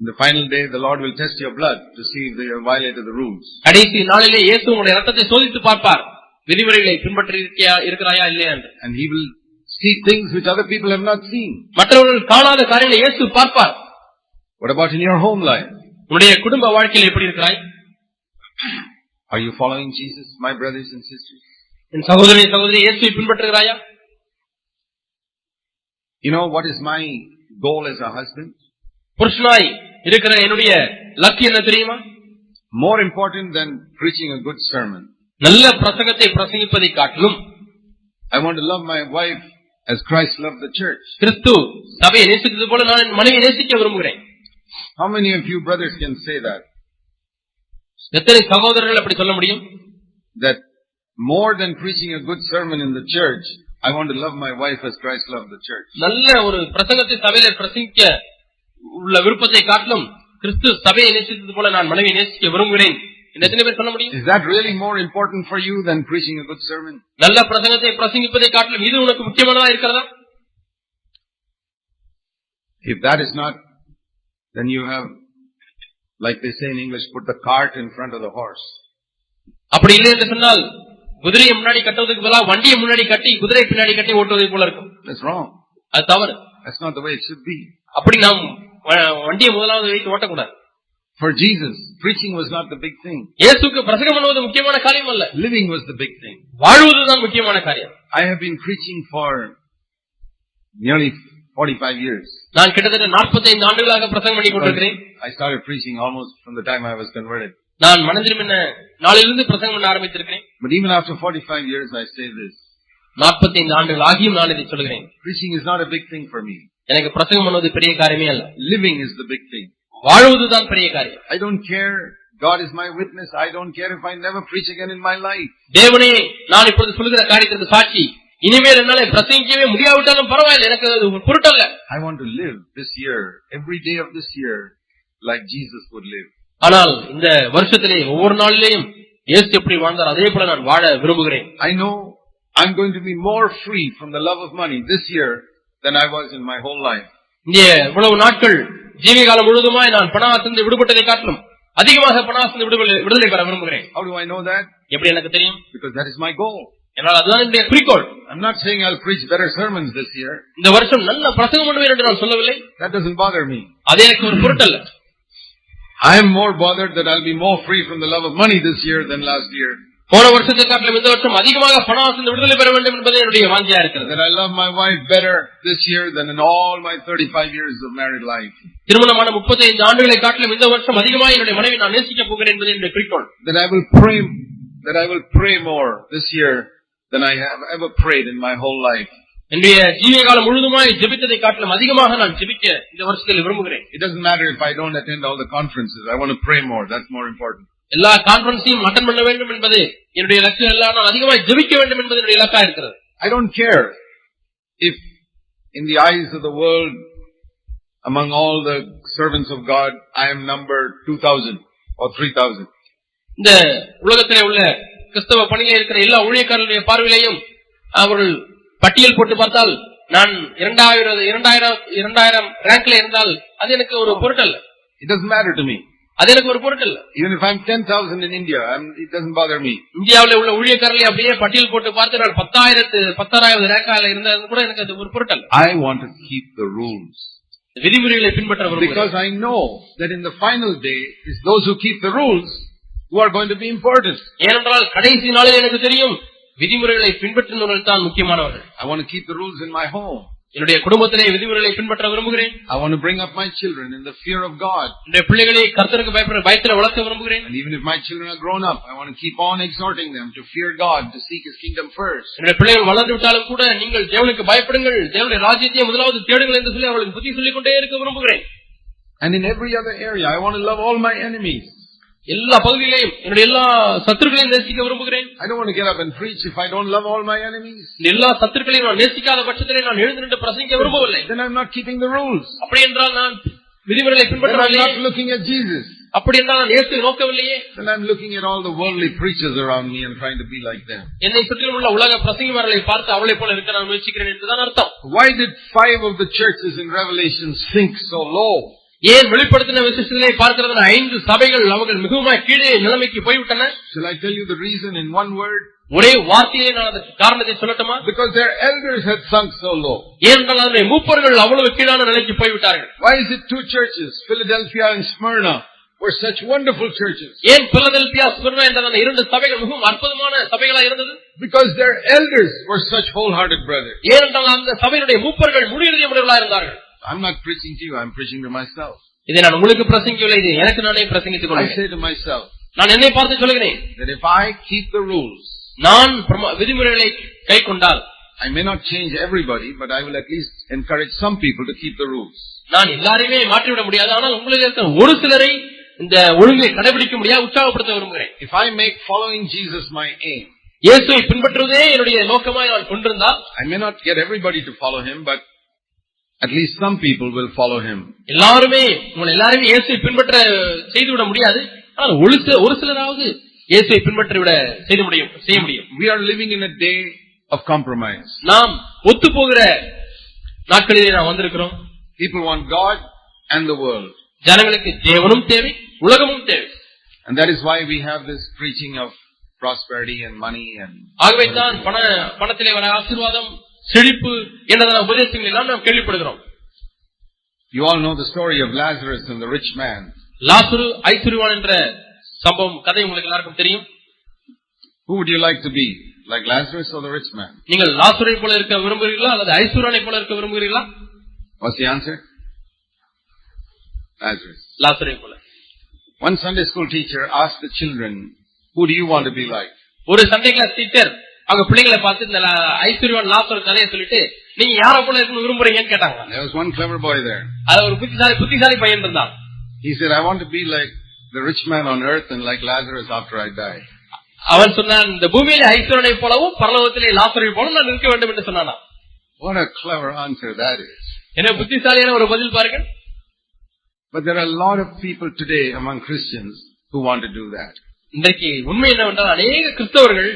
In the final day, the Lord will test your blood to see if you have violated the rules. கடைசி நாளிலே இயேசு உங்களுடைய ரத்தத்தை சோதித்து பார்ப்பார் விதிமுறைகளை பின்பற்றி இருக்கியா இருக்கிறாயா இல்லையா என்று And He will see things which other people have not seen. மற்றவர்கள் காணாத காரியங்களை இயேசு பார்ப்பார் What about in your home life? உன்னுடைய குடும்ப வாழ்க்கையில் எப்படி இருக்கிறாய் Are you following Jesus, my brothers and sisters? என் சகோதரி சகோதரி இயேசுவை பின்பற்றுகிறாயா You know what is my goal as a husband? புருஷனாய் இருக்கிற என்னுடைய லக்கு என்ன தெரியுமா More important than preaching a good sermon. நல்ல பிரசங்கத்தை பிரசங்கிப்பதை காட்டிலும் I want to love my wife as Christ loved the church. கிறிஸ்து சபையை நேசித்தது போல நான் என் மனைவியை நேசிக்க விரும்புகிறேன் How many of you brothers can say that? எத்தனை சகோதரர்கள் அப்படி சொல்ல முடியும் That more than preaching a good sermon in the church, I want to love my wife as Christ loved the church. நல்ல ஒரு பிரசங்கத்தை சபையில பிரசங்கிக்க உள்ள விருப்பத்தை காட்டிலும் கிறிஸ்து சபையை நேசித்தது போல நான் மனைவியை நேசிக்க விரும்புகிறேன் எத்தனை பேர் சொல்ல முடியும் Is that really more important for you than preaching a good sermon? நல்ல பிரசங்கத்தை பிரசங்கிப்பதை காட்டிலும் இது உனக்கு முக்கியமானதா இருக்கிறதா If that is not, then you have, like they say in English, put the cart in front of the horse. அப்படி இல்லை என்று சொன்னால் குதிரையை முன்னாடி கட்டுவதற்கு பதிலாக வண்டியை முன்னாடி கட்டி குதிரை பின்னாடி கட்டி ஓட்டுவதை போல இருக்கும் That's wrong. அது தவறு That's not the way it should be. அப்படி நாம் வண்டியை முதலாவது வைத்து ஓட்டக்கூடாது For Jesus, preaching was not the big thing. இயேசுக்கு பிரசங்கம் பண்ணுவது முக்கியமான காரியம் அல்ல Living was the big thing. வாழ்வதுதான் முக்கியமான காரியம் I have been preaching for nearly 45 years. நான் கிட்டத்தட்ட 45 ஆண்டுகளாக பிரசங்கம் பண்ணி கொண்டிருக்கிறேன் I started preaching almost from the time I was converted. நான் மனதிலும் என்ன நாளிலிருந்து பிரசங்கம் பண்ண ஆரம்பித்திருக்கிறேன் But even after 45 years, I say this. 45 ஆண்டுகள் ஆகியும் நான் இதை சொல்கிறேன் Preaching is not a big thing for me. எனக்கு பிரசங்கம் பண்ணுவது பெரிய காரியமே அல்ல Living is the big thing. வாழ்வதுதான் பெரிய காரியம் I don't care. God is my witness. I don't care if I never preach again in my life. தேவனே நான் இப்பொழுது சொல்லுகிற காரியத்திற்கு சாட்சி இனிமேல் என்னால பிரசங்கிக்கவே முடியாவிட்டாலும் பரவாயில்லை எனக்கு அது பொருட்டல்ல I want to live this year, every day of this year, like Jesus would live. ஆனால் இந்த வருஷத்திலே ஒவ்வொரு நாளிலேயும் இயேசு எப்படி வாழ்ந்தார் அதே போல நான் வாழ விரும்புகிறேன் I know I'm going to be more free from the love of money this year than I was in my whole life. இங்கே இவ்வளவு நாட்கள் ஜீவிகாலம் முழுவதுமாய் நான் பணாசிருந்து விடுபட்டதை காட்டிலும் அதிகமாக பணாசிருந்து விடுதலை விடுதலை பெற விரும்புகிறேன் How do I know that? எப்படி எனக்கு தெரியும் Because that is my goal. என்னால் அதுதான் என்னுடைய குறிக்கோள் I'm not saying I'll preach better sermons this year. இந்த வருஷம் நல்ல பிரசங்கம் பண்ணுவேன் என்று நான் சொல்லவில்லை That doesn't bother me. அது எனக்கு ஒரு பொருட்டல்ல I am more bothered that I'll be more free from the love of money this year than last year. போன வருஷத்தை காட்டிலும் இந்த வருஷம் அதிகமாக பணாசிருந்து விடுதலை பெற வேண்டும் என்பது என்னுடைய வாஞ்சியா இருக்கிறது That I love my wife better this year than in all my 35 years of married life. திருமணமான 35 ஆண்டுகளை காட்டிலும் இந்த வருஷம் அதிகமாக என்னுடைய மனைவி நான் நேசிக்க போகிறேன் என்பது என்னுடைய குறிக்கோள் That I will pray, that I will pray more this year than I have ever prayed in my whole life. என்னுடைய ஜீவிய காலம் முழுதுமாய் ஜெபித்ததை காட்டிலும் அதிகமாக நான் ஜெபிக்க இந்த வருஷத்தில் விரும்புகிறேன் It doesn't matter if I don't attend all the conferences. I want to pray more. That's more important. எல்லா கான்பரன்ஸையும் அட்டன் பண்ண வேண்டும் என்பது என்னுடைய லட்சியம் எல்லாம் நான் அதிகமாக ஜெபிக்க வேண்டும் என்பது என்னுடைய இலக்கா இருக்கிறது I don't care if in the eyes of the world, among all the servants of God, I am number 2000 or 3000. இந்த உலகத்திலே உள்ள கிறிஸ்தவ பணியில் இருக்கிற எல்லா ஊழியக்காரர்களுடைய பார்வையிலையும் அவர்கள் பட்டியல் போட்டு பார்த்தால் நான் இரண்டாயிரம் இரண்டாயிரம் இரண்டாயிரம் ரேங்க்ல இருந்தால் அது எனக்கு ஒரு பொருட்டல்ல It doesn't matter to me. அது எனக்கு ஒரு பொருட்டல்ல Even if I'm 10,000 in India, I'm, it doesn't bother me. இந்தியாவில் உள்ள ஊழியக்காரர்களை அப்படியே பட்டியல் போட்டு பார்த்து நான் பத்தாயிரத்து பத்தாயிரம் ரேங்கால இருந்தது கூட எனக்கு அது ஒரு பொருட்டல்ல I want to keep the rules. விதிமுறைகளை பின்பற்ற விரும்புகிறேன் Because I know that in the final day, it's those who keep the rules who are going to be important. ஏனென்றால் கடைசி நாளில் எனக்கு தெரியும் விதிமுறைகளை பின்பற்றினவர்கள் தான் முக்கியமானவர்கள் I want to keep the rules in my home. என்னுடைய குடும்பத்திலே விதிமுறைகளை பின்பற்ற விரும்புகிறேன் I want to bring up my children in the fear of God. என்னுடைய பிள்ளைகளை கர்த்தருக்கு பயப்படுற பயத்தில் வளர்க்க விரும்புகிறேன் And even if my children are grown up, I want to keep on exhorting them to fear God, to seek His kingdom first. என்னுடைய பிள்ளைகள் வளர்ந்து விட்டாலும் கூட நீங்கள் தேவனுக்கு பயப்படுங்கள் தேவனுடைய ராஜ்யத்தை முதலாவது தேடுங்கள் என்று சொல்லி அவளுக்கு புத்தி சொல்லிக் கொண்டே இருக்க விரும்புகிறேன் And in every other area, I want to love all my enemies. எல்லா பகுதியிலையும் என்னுடைய எல்லா சத்துருக்களையும் நேசிக்க விரும்புகிறேன் I don't want to get up and preach if I don't love all my enemies. இந்த எல்லா சத்துருக்களையும் நான் நேசிக்காத பட்சத்திலே நான் எழுந்து நின்று பிரசங்கிக்க விரும்பவில்லை Then I'm not keeping the rules. அப்படி என்றால் நான் விதிமுறைகளை I'm பின்பற்றவில்லை not looking at Jesus. அப்படி என்றால் நான் இயேசுவை நோக்கவில்லையே Then I'm looking at all the worldly preachers around me and trying to be like them. என்னை சுற்றிலும் உள்ள உலக பிரசங்கிமார்களை பார்த்து அவளை போல இருக்க நான் முயற்சிக்கிறேன் என்றுதான் அர்த்தம் Why did five of the churches in Revelation sink so low? ஏன் வெளிப்படுத்தின விசேஷத்திலே பார்க்கிறதுல ஐந்து சபைகள் அவர்கள் மிகவும் கீழே நிலைமைக்கு போய்விட்டன Shall I tell you the reason in one word? ஒரே வார்த்தையிலே நான் அதற்கு காரணத்தை சொல்லட்டுமா Because their elders had sunk so low. ஏனென்றால் அதனுடைய மூப்பர்கள் அவ்வளவு கீழான நிலைக்கு போய்விட்டார்கள் Why is it two churches, Philadelphia and Smyrna, were such wonderful churches? ஏன் பிலதெல்பியா ஸ்மிர்னா என்ற அந்த இரண்டு சபைகள் மிகவும் அற்புதமான சபைகளா இருந்தது Because their elders were such wholehearted brothers. ஏனென்றால் அந்த சபையினுடைய மூப்பர்கள் முடிவுறுதியுடையவர்களா இருந்தார்கள் I'm not preaching to you, I'm preaching to myself. இதை நான் உங்களுக்கு பிரசங்கிக்கவில்லை இது எனக்கு நானே பிரசங்கித்துக் I கொள்கிறேன் say to myself நான் என்னை பார்த்து சொல்லுகிறேன் that if I keep the rules, நான் பிரமா- விதிமுறைகளை கை கொண்டால் I may not change everybody, but I will at least encourage some people to keep the rules. நான் எல்லாரையுமே மாற்றிவிட முடியாது ஆனால் உங்களுக்கு இருக்கிற ஒரு சிலரை இந்த ஒழுங்கை கடைபிடிக்க முடியாது உற்சாகப்படுத்த விரும்புகிறேன் If I make following Jesus my aim, இயேசுவை பின்பற்றுவதே என்னுடைய நோக்கமாய் நான் கொண்டிருந்தால் I may not get everybody to follow him, but at least some people will follow him. எல்லாருமே உங்களை எல்லாருமே இயேசுவை பின்பற்ற செய்துவிட முடியாது ஆனால் ஒரு சில ஒரு சிலராவது இயேசுவை பின்பற்றி விட செய்து முடியும் செய்ய முடியும் We are living in a day of compromise. நாம் ஒத்து போகிற நாட்களிலே நாம் வந்திருக்கிறோம் People want God and the world. ஜனங்களுக்கு தேவனும் தேவை உலகமும் தேவை And that is why we have this preaching of prosperity and money and ஆகவே தான் பண பணத்திலே வர ஆசீர்வாதம் செழிப்பு என்னதான உபதேசங்கள் எல்லாம் நாம் கேள்விப்படுகிறோம் you all know the story of Lazarus and the rich man. லாசுரு ஐஸ்வர்யவான் என்ற சம்பவம் கதை உங்களுக்கு எல்லாருக்கும் தெரியும் Who would you like to be? Like Lazarus or the rich man? நீங்கள் லாசுரை போல இருக்க விரும்புகிறீர்களா அல்லது ஐஸ்வர்யானை போல இருக்க விரும்புகிறீர்களா What's the answer? Lazarus. லாசுரை போல One Sunday school teacher asked the children, who do you want to be like? ஒரு சண்டே கிளாஸ் டீச்சர் அவங்க பிள்ளைங்களை பார்த்து இந்த ஐஸ்வர்யவான் லாசுர கதையை சொல்லிட்டு நீங்க யார போல இருக்கணும் விரும்புறீங்கன்னு கேட்டாங்க There was one clever boy there. அது ஒரு புத்திசாலி புத்திசாலி பையன் இருந்தான் He said, I want to be like the rich man on earth and like Lazarus after I die. அவன் சொன்னான் இந்த பூமியில ஐஸ்வரனை போலவும் பரலோகத்திலே லாசுரை போல நான் இருக்க வேண்டும் என்று சொன்னானா What a clever answer that is. என்ன புத்திசாலியான ஒரு பதில் பாருங்கள் But there are a lot of people today among Christians who want to do that. இன்றைக்கு உண்மை என்னவென்றால் அநேக கிறிஸ்தவர்கள்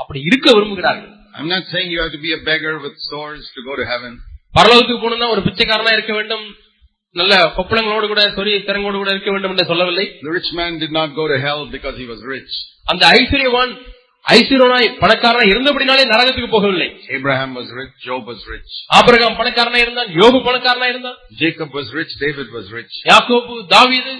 அப்படி இருக்க விரும்புகிறார்கள் I'm not saying you have to be a beggar with swords to go to heaven. பரலோகத்துக்கு போகணும்னா ஒரு பிச்சைக்காரனா இருக்க வேண்டும் நல்ல கொப்பளங்களோடு கூட சொறி திறங்கோடு கூட இருக்க வேண்டும் என்று சொல்லவில்லை The rich man did not go to hell because he was rich. அந்த ஐஸ்வர்யவான் ஐஸ்வர்யனாய் பணக்காரனா இருந்தபடினாலே நரகத்துக்கு போகவில்லை Abraham was rich, Job was rich. Abraham பணக்காரனா இருந்தான் யோபு பணக்காரனா இருந்தான் Jacob was rich, David was rich. யாக்கோபு தாவீது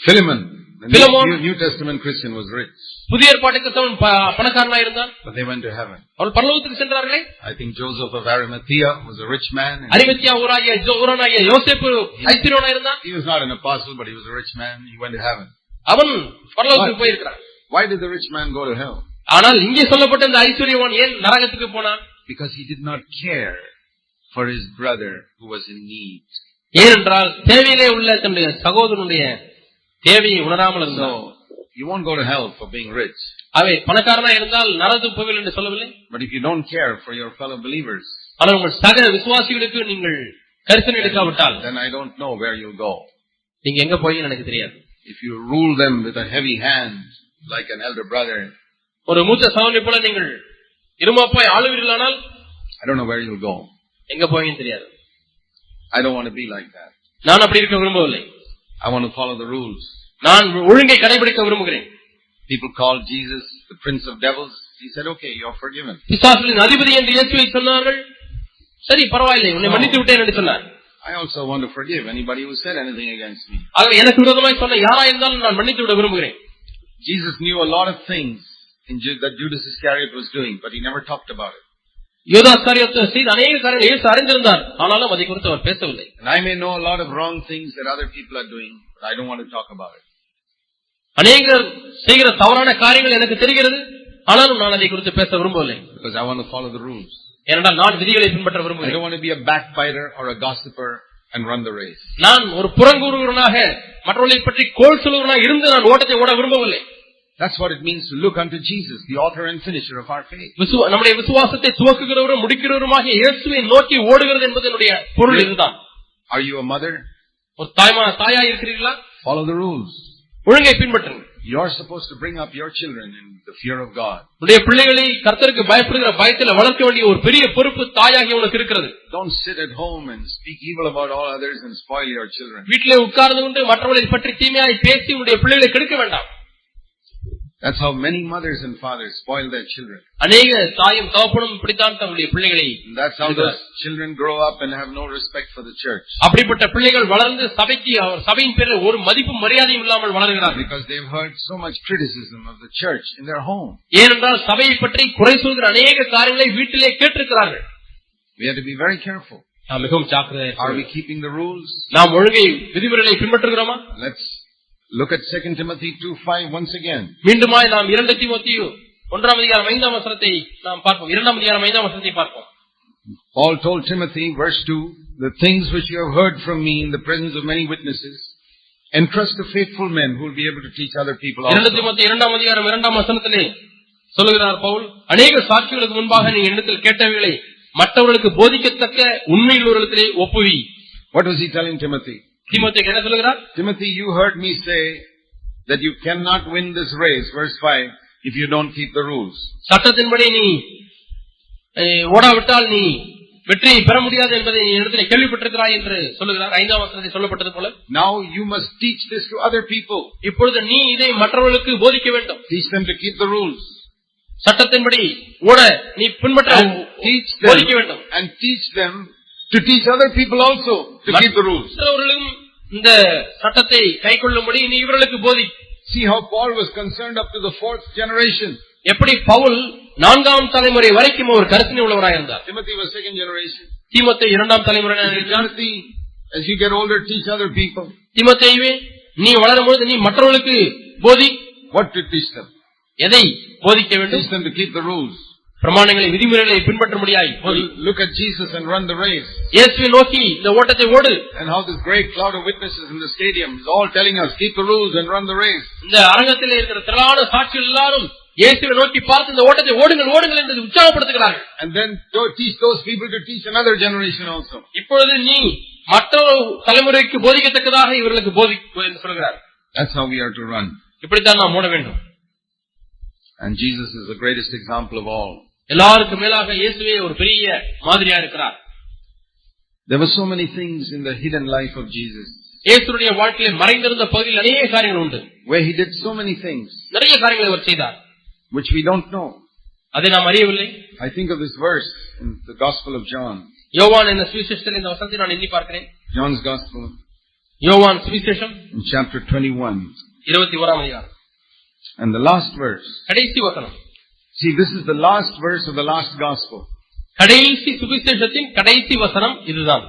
Philemon, the Philemon. New, New Testament Christian was rich, புதிய ஏற்பாட்டு கிறிஸ்தவன் ப- பணக்காரனா இருந்தான் but they went to heaven. அவள் பரலோகத்துக்கு சென்றார்களே I think Joseph of Arimathea was a rich man. and அறிவத்தியா ஊராகிய ஜோ- ஊரானாகிய யோசேப்பு ஐஸ்வர்யனா இருந்தான் He was not an apostle, but he was a rich man. He went to heaven. அவன் பரலோகத்துக்கு போயிருக்கிறான் Why did the rich man go to hell? ஆனால் இங்கே சொல்லப்பட்ட இந்த ஐஸ்வர்யவான் ஏன் நரகத்துக்கு போனான் Because he did not care for his brother who was in need. ஏனென்றால் தேவையிலே உள்ள தன்னுடைய சகோதரனுடைய தேவையை உணராமல் இருந்தான் you won't go to hell for being rich. அவை பணக்காரனா இருந்தால் நரகத்துக்கு போவில் என்று சொல்லவில்லை But if you don't care for your fellow believers, ஆனால் உங்கள் சக விசுவாசிகளுக்கு நீங்கள் கரிசனை எடுக்காவிட்டால் then I don't know where you'll go. நீங்க எங்க போய் எனக்கு தெரியாது If you rule them with a heavy hand, like an elder brother, ஒரு மூத்த சகோதரி போல நீங்கள் இருமாப்பாய் ஆளுவீர்களானால் I don't know where you'll go. எங்க போவீங்கன்னு தெரியாது I don't want to be like that. நான் அப்படி இருக்க விரும்பவில்லை I want to follow the rules. நான் ஒழுங்கை கடைபிடிக்க விரும்புகிறேன் People called Jesus the prince of devils. He said, okay, you're forgiven. பிசாசுகளின் அதிபதி என்று இயேசுவை சொன்னார்கள் சரி பரவாயில்லை உன்னை மன்னித்து விட்டேன் என்று சொன்னார் I also want to forgive anybody who said anything against me. ஆகவே எனக்கு விரோதமாய் சொன்ன யாரா இருந்தாலும் நான் மன்னித்து விட விரும்புகிறேன் Jesus knew a lot of things in Ju- that Judas Iscariot was doing, but he never talked about it. யோதாஸ்காரியத்தை செய்த அநேக காரியங்கள் இயேசு அறிந்திருந்தார் ஆனாலும் அதை குறித்து அவர் பேசவில்லை I may know a lot of wrong things that other people are doing, but I don't want to talk about it. அநேகர் செய்கிற தவறான காரியங்கள் எனக்கு தெரிகிறது ஆனாலும் நான் அதை குறித்து பேச விரும்பவில்லை Because I want to follow the rules. ஏனென்றால் நான் விதிகளை பின்பற்ற I don't விரும்புகிறேன் want to be a backbiter or a gossiper and run the race. நான் ஒரு புறங்கூறுவனாக மற்றவர்களை பற்றி கோல் சொல்லுவனாக இருந்து நான் ஓட்டத்தை ஓட விரும்பவில்லை That's what it means to look unto Jesus, the author and finisher of our faith. Vishwa- நம்முடைய விசுவாசத்தை துவக்குகிறவரும் முடிக்கிறவருமாகிய இயேசுவை நோக்கி ஓடுகிறது என்பது என்னுடைய பொருள் இதுதான் Are you a mother? ஒரு தாய்மா தாயா இருக்கிறீர்களா Follow the rules. ஒழுங்கை பின்பற்றுங்க You're supposed to bring up your children in the fear of God. உடைய பிள்ளைகளை கர்த்தருக்கு பயப்படுகிற பயத்துல வளர்க்க வேண்டிய ஒரு பெரிய பொறுப்பு தாயாகி உனக்கு இருக்கிறது Don't sit at home and speak evil about all others and spoil your children. வீட்டிலே உட்கார்ந்து கொண்டு மற்றவர்களை பற்றி தீமையாய் பேசி உன்னுடைய பிள்ளைகளை கெடுக்க வேண்டாம் That's how many mothers and fathers spoil their children. அநேக தாயும் தகப்பனும் இப்படித்தான் தங்களுடைய பிள்ளைகளை that's how those children grow up and have no respect for the church. அப்படிப்பட்ட பிள்ளைகள் வளர்ந்து சபைக்கு அவர் சபையின் பேரில் ஒரு மதிப்பும் மரியாதையும் இல்லாமல் வளர்கிறார்கள் Because they've heard so much criticism of the church in their home. ஏனென்றால் சபையை பற்றி குறை சொல்கிற அநேக காரியங்களை வீட்டிலே கேட்டிருக்கிறார்கள் We have to be very careful. நாம் மிகவும் ஜாக்கிரதை Are we keeping the rules? நாம் ஒழுங்கை விதிமுறைகளை பின்பற்றுகிறோமா Let's look at 2 Timothy 2 5 once again. மீண்டுமாய் நாம் இரண்டு தீமோத்தேயு ஒன்றாம் அதிகாரம் ஐந்தாம் வசனத்தை நாம் பார்ப்போம் இரண்டாம் அதிகாரம் ஐந்தாம் வசனத்தை பார்ப்போம் Paul told Timothy, verse 2, the things which you have heard from me in the presence of many witnesses, entrust to faithful men who will be able to teach other people இரண்டு also. தீமோத்தேயு இரண்டாம் அதிகாரம் இரண்டாம் வசனத்திலே சொல்லுகிறார் பவுல் அநேக சாட்சிகளுக்கு முன்பாக நீ என்னிடத்தில் கேட்டவைகளை மற்றவர்களுக்கு போதிக்கத்தக்க உண்மையுள்ளவர்களிடத்திலே ஒப்புவி What was he telling Timothy? தீமோத்தேயுக்கு என்ன சொல்லுகிறார் Timothy, you heard me say that you cannot win this race, verse 5, if you don't keep the rules. சட்டத்தின்படி நீ அஹ், ஓடாவிட்டால் நீ வெற்றியை பெற முடியாது என்பதை நீ இடத்துல கேள்விப்பட்டிருக்கிறாய் என்று சொல்லுகிறார் ஐந்தாம் வசனத்தை சொல்லப்பட்டது போல Now you must teach this to other people. இப்பொழுது நீ இதை மற்றவர்களுக்கு போதிக்க வேண்டும் Teach them to keep the rules. சட்டத்தின்படி ஓட நீ பின்பற்ற And teach போதிக்க them, வேண்டும் and teach them to teach other people also to keep the rules. மற்றவர்களும் இந்த சட்டத்தை கை கொள்ளும்படி நீ இவர்களுக்கு போதி See how Paul was concerned up to the fourth generation. எப்படி பவுல் நான்காம் தலைமுறை வரைக்கும் ஒரு கருத்தினை உள்ளவராக இருந்தார் Timothy was second generation. தீமத்தை இரண்டாம் தலைமுறை Timothy, as you get older, teach other people. தீமத்தையுமே நீ வளரும் பொழுது நீ மற்றவர்களுக்கு போதி What to teach them? எதை போதிக்க வேண்டும் Teach them to keep the rules. பிரமாணங்களை விதிமுறைகளை பின்பற்ற முடியாது போதி Look at Jesus and run the race. இயேசுவை நோக்கி இந்த ஓட்டத்தை ஓடு And how this great cloud of witnesses in the stadium is all telling us, keep the rules and run the race. இந்த அரங்கத்தில் இருக்கிற திரளான சாட்சிகள் எல்லாரும் இயேசுவை நோக்கி பார்த்து இந்த ஓட்டத்தை ஓடுங்கள் ஓடுங்கள் என்று உற்சாகப்படுத்துகிறார்கள் And then to- teach those people to teach another generation also. இப்பொழுது நீ மற்றொரு தலைமுறைக்கு போதிக்கத்தக்கதாக இவர்களுக்கு போதி என்று சொல்கிறார் That's how we are to run. இப்படித்தான் நாம் ஓட வேண்டும் And Jesus is the greatest example of all. எல்லாருக்கும் மேலாக இயேசுவே ஒரு பெரிய மாதிரியா இருக்கிறார் There were so many things in the hidden life of Jesus இயேசுடைய வாழ்க்கையில் மறைந்திருந்த பகுதியில் அநேக காரியங்கள் உண்டு where he did so many things நிறைய காரியங்களை அவர் செய்தார் which we don't know. அதை நாம் அறியவில்லை I think of this verse in the Gospel of John. யோவான் என்ற சுவிசேஷத்தில் இந்த வசனத்தை நான் எண்ணி பார்க்கிறேன் John's Gospel யோவான் சுவிசேஷம் in chapter 21 இருபத்தி ஓராம் அதிகாரம் And the last verse. கடைசி வசனம் See, this is the last verse of the last Gospel. கடைசி சுவிசேஷத்தின் கடைசி வசனம் இதுதான்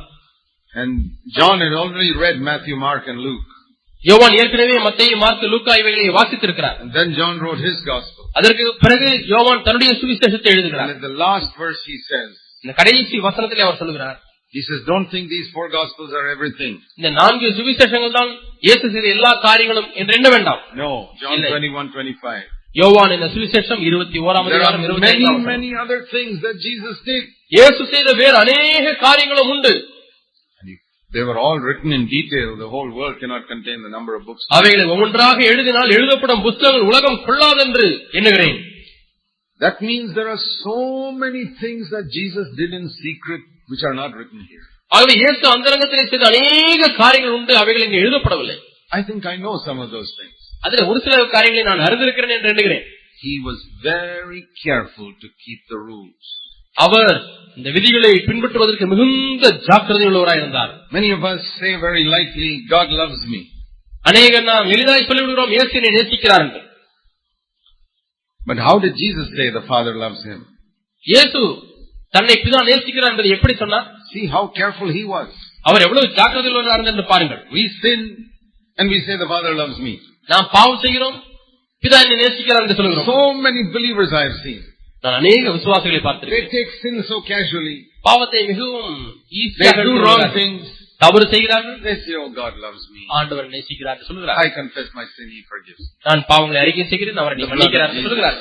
And John had already read Matthew, Mark and Luke. யோவான் ஏற்கனவே மத்திய மார்க் லூக்கா இவைகளை வாசித்திருக்கிறார் then John wrote his Gospel. அதற்கு பிறகு யோவான் தன்னுடைய சுவிசேஷத்தை எழுதுகிறார் the last verse he says, இந்த கடைசி வசனத்திலே அவர் சொல்லுகிறார் he says, don't think these four Gospels are everything. இந்த நான்கு சுவிசேஷங்கள் தான் இயேசு செய்த எல்லா காரியங்களும் என்று எண்ண வேண்டாம் No, John இல்லை. 21, 25. யோவான் என்ற சுவிசேஷம் இருபத்தி ஓராம் There அதிகாரம் are இருபத்தி many, ஐந்தாம் வசனம். many other things that Jesus did. இயேசு செய்த வேறு அநேக காரியங்களும் உண்டு And he- they were all written in detail. The whole world cannot contain the number of books. அவைகளை ஒவ்வொன்றாக எழுதினால் எழுதப்படும் புஸ்தகங்கள் உலகம் கொள்ளாதென்று எண்ணுகிறேன் That means there are so many things that Jesus did in secret which are not written here. ஆகவே இயேசு அந்தரங்கத்திலே செய்த அநேக காரியங்கள் உண்டு அவைகள் இங்கே எழுதப்படவில்லை I think I know some of those things. அதுல ஒரு சில காரியங்களை நான் அறிந்திருக்கிறேன் என்று எண்ணுகிறேன் He was very careful to keep the rules. அவர் இந்த விதிகளை பின்பற்றுவதற்கு மிகுந்த ஜாக்கிரதை உள்ளவராய் இருந்தார் Many of us say very lightly, God loves me. அநேகர் நாம் எளிதாய் சொல்லிவிடுகிறோம் இயேசு என்னை நேசிக்கிறார் என்று But how did Jesus say the Father loves him? இயேசு தன்னை பிதா நேசிக்கிறார் என்பதை எப்படி சொன்னார் See how careful he was. அவர் எவ்வளவு ஜாக்கிரதை உள்ளவராக என்று பாருங்கள் We sin and we say the Father loves me. நாம் பாவம் செய்கிறோம் பிதா என்னை நேசிக்கிறார் என்று சொல்கிறோம் So many believers I have seen. நான் அநேக விசுவாசிகளை They பார்த்திருக்கேன் take sin so casually. பாவத்தை மிகவும் They ஈஸியாக do wrong things. தவறு செய்கிறார்கள் They say, oh God loves me. ஆண்டவர் நேசிக்கிறார் என்று சொல்கிறார் I confess my sin, he forgives. நான் பாவங்களை அறிக்கை செய்கிறேன் அவரை blood மன்னிக்கிறார் என்று சொல்கிறார்.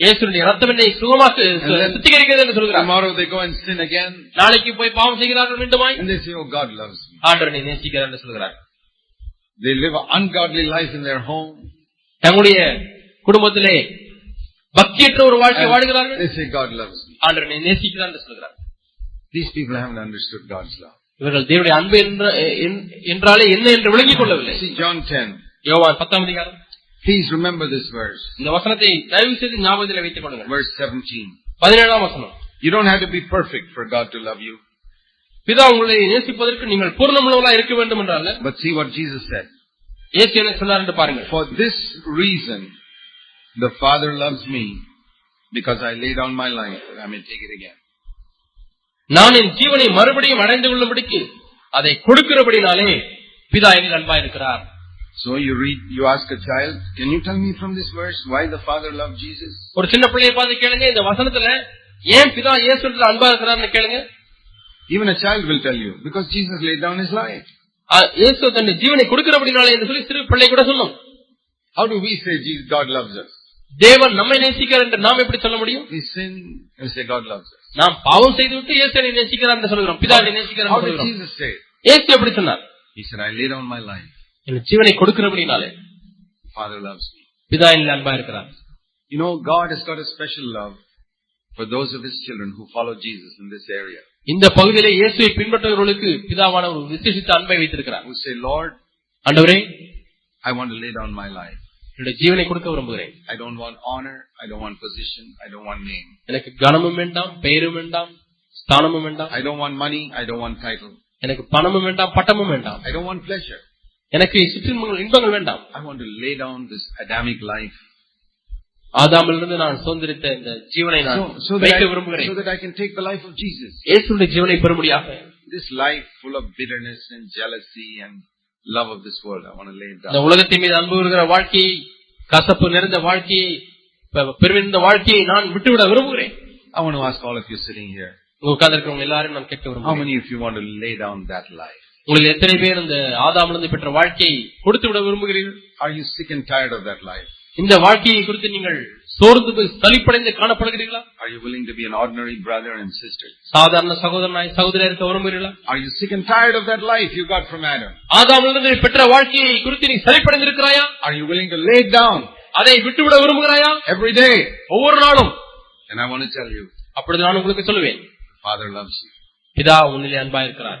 இயேசுடைய ரத்தம் என்னை சுகமாக்கு சுத்திகரிக்கிறது என்று சொல்கிறார் Tomorrow they go and sin again. நாளைக்கு போய் பாவம் செய்கிறார்கள் மீண்டுமாய் And they say, oh God loves me. ஆண்டவர் நீ நேசிக்கிறார் என்று சொல்கிறார் They live an ungodly life in their home. தங்களுடைய குடும்பத்திலே பக்தியற்ற ஒரு வாழ்க்கை வாழ்கிறார்கள் They say God loves me. ஆண்டவர் என்னை நேசிக்கிறார் என்று சொல்கிறார் These people haven't understood God's love. இவர்கள் தேவனுடைய அன்பு என்ற- என்- என்றாலே என்ன என்று விளங்கிக் கொள்ளவில்லை See John 10. யோவான் அதிகாரம் Please remember this verse. இந்த வசனத்தை தயவு செய்து ஞாபகத்தில் வைத்துக் கொள்ளுங்கள் Verse 17. பதினேழாம் வசனம் You don't have to be perfect for God to love you. பிதா உங்களை நேசிப்பதற்கு நீங்கள் பூர்ணமுள்ளவர்களா இருக்க வேண்டும் என்றால் But see what Jesus said. இயேசு என்ன சொன்னார் என்று பாருங்கள் For this reason, the Father loves me because I lay down my life that I may take it again. நான் என் ஜீவனை மறுபடியும் அடைந்து கொள்ளும்படிக்கு அதை கொடுக்கிறபடினாலே பிதா என்னில் அன்பா இருக்கிறார் So you read, you ask a child, can you tell me from this verse why the Father loved Jesus? ஒரு சின்ன பிள்ளையை பார்த்து கேளுங்க இந்த வசனத்துல ஏன் பிதா இயேசு அன்பா இருக்கிறார்னு கேளுங்க Even a child will tell you, because Jesus laid down his life. ஆ, இயேசு தன் ஜீவனை கொடுக்கிறபடினாலே என்று சொல்லி சிறு பிள்ளை கூட சொல்லும் How do we say Jesus, God loves us? தேவன் நம்மை நேசிக்கிறார் என்று நாம் எப்படி சொல்ல முடியும் We sin and we say God loves us. நாம் பாவம் செய்துவிட்டு இயேசு என்னை நேசிக்கிறார் என்று சொல்கிறோம் பிதா என்னை நேசிக்கிறார் என்று சொல்கிறோம்? இயேசு எப்படி சொன்னார் He said, I lay down my life. என் ஜீவனை கொடுக்கிறபடினாலே Father loves me. பிதா என்னில் அன்பா இருக்கிறார் You know, God has got a special love for those of his children who follow Jesus in this area. இந்த பகுதியிலே இயேசுவை பின்பற்றுபவர்களுக்கு பிதாவான ஒரு விசேஷித்த அன்பை வைத்திருக்கிறார் Who say, Lord, ஆண்டவரே I want to lay down my life. என்னுடைய ஜீவனை கொடுக்க விரும்புகிறேன் I don't want honor. I don't want position. I don't want name. எனக்கு கனமும் வேண்டாம் பெயரும் வேண்டாம் ஸ்தானமும் வேண்டாம் I don't want money. I don't want title. எனக்கு பணமும் வேண்டாம் பட்டமும் வேண்டாம் I don't want pleasure. எனக்கு சுற்றின்பங்கள் இன்பங்கள் வேண்டாம் I want to lay down this Adamic life ஆதாமிலிருந்து நான் சுதந்திரித்த இந்த ஜீவனை நான் வைக்க விரும்புகிறேன் so that I can take the life of Jesus. இயேசுடைய ஜீவனை பெறும்படியாக This life full of bitterness and jealousy and love of this world, I want to lay it இந்த down. உலகத்தின் மீது அன்பு வருகிற வாழ்க்கையை கசப்பு நிறைந்த வாழ்க்கையை பெ- பெருமிந்த வாழ்க்கையை நான் விட்டுவிட விரும்புகிறேன் I want to ask all of you sitting here, உங்க உட்கார்ந்திருக்கிறவங்க எல்லாரும் நான் கேட்க how விரும்புகிறேன் many of you want to lay down that life? உங்களில் எத்தனை பேர் இந்த ஆதாமிலிருந்து பெற்ற வாழ்க்கையை கொடுத்து விட விரும்புகிறீர்கள் Are you sick and tired of that life? இந்த வாழ்க்கையை குறித்து நீங்கள் சோர்ந்து போய் சலிப்படைந்து காணப்படுகிறீர்களா Are you willing to be an ordinary brother and sister? சாதாரண சகோதரனாய் சகோதரியா இருக்க விரும்புகிறீர்களா Are you sick and tired of that life you got from Adam? ஆதாமிலிருந்து பெற்ற வாழ்க்கையை குறித்து நீ சலிப்படைந்திருக்கிறாயா Are you willing to lay it down அதை விட்டுவிட விரும்புகிறாயா every day? ஒவ்வொரு நாளும் And I want to tell you, அப்பொழுது நான் உங்களுக்கு சொல்லுவேன் Father loves you. பிதா உன்னிலே அன்பா இருக்கிறார்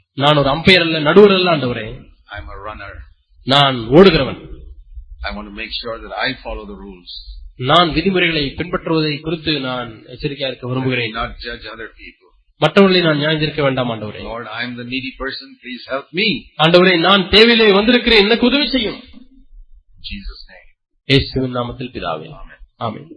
நான் ஒரு அம்பையர் அல்ல நடுவர் அல்ல ஆண்டவரே I'm a runner. நான் ஓடுகிறவன் I want to make sure that I follow the rules. நான் விதிமுறைகளை பின்பற்றுவதை குறித்து நான் எச்சரிக்கையா இருக்க I விரும்புகிறேன் not judge other people. மற்றவர்களை நான் நியாயந்திருக்க வேண்டாம் ஆண்டவரே Lord, I'm the needy person. Please help me. ஆண்டவரே நான் தேவையிலே வந்திருக்கிறேன் எனக்கு உதவி செய்யும் Jesus' name. இயேசுவின் நாமத்தில் பிதாவே Amen. ஆமென்